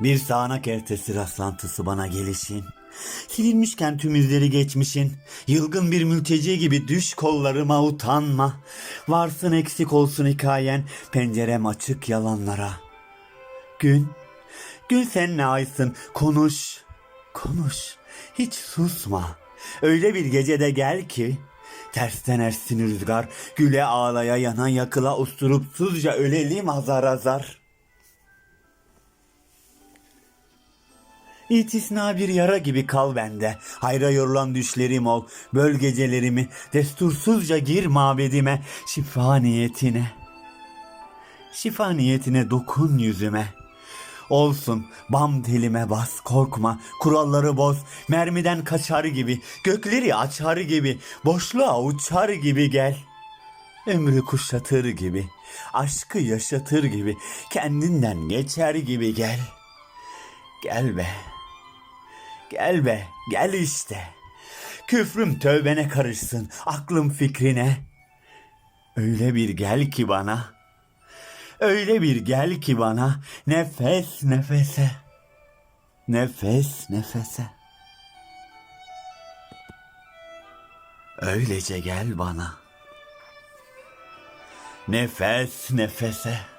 Bir sağanak ertesi rastlantısı bana gelişin. Silinmişken tüm izleri geçmişin. Yılgın bir mülteci gibi düş kollarıma utanma. Varsın eksik olsun hikayen. Pencerem açık yalanlara. Gün, gün sen ne aysın konuş, konuş. Hiç susma. Öyle bir gecede gel ki Tersten ersin rüzgar, güle ağlaya yana yakıla usturupsuzca ölelim azar azar. İtisna bir yara gibi kal bende. Hayra yorulan düşlerim ol. Böl gecelerimi. Destursuzca gir mabedime. Şifa niyetine. Şifa niyetine dokun yüzüme. Olsun bam telime bas korkma kuralları boz mermiden kaçar gibi gökleri açar gibi boşluğa uçar gibi gel. Ömrü kuşatır gibi aşkı yaşatır gibi kendinden geçer gibi gel. Gel be. Gel be, gel işte. Küfrüm tövbene karışsın, aklım fikrine. Öyle bir gel ki bana. Öyle bir gel ki bana. Nefes nefese. Nefes nefese. Öylece gel bana. Nefes nefese.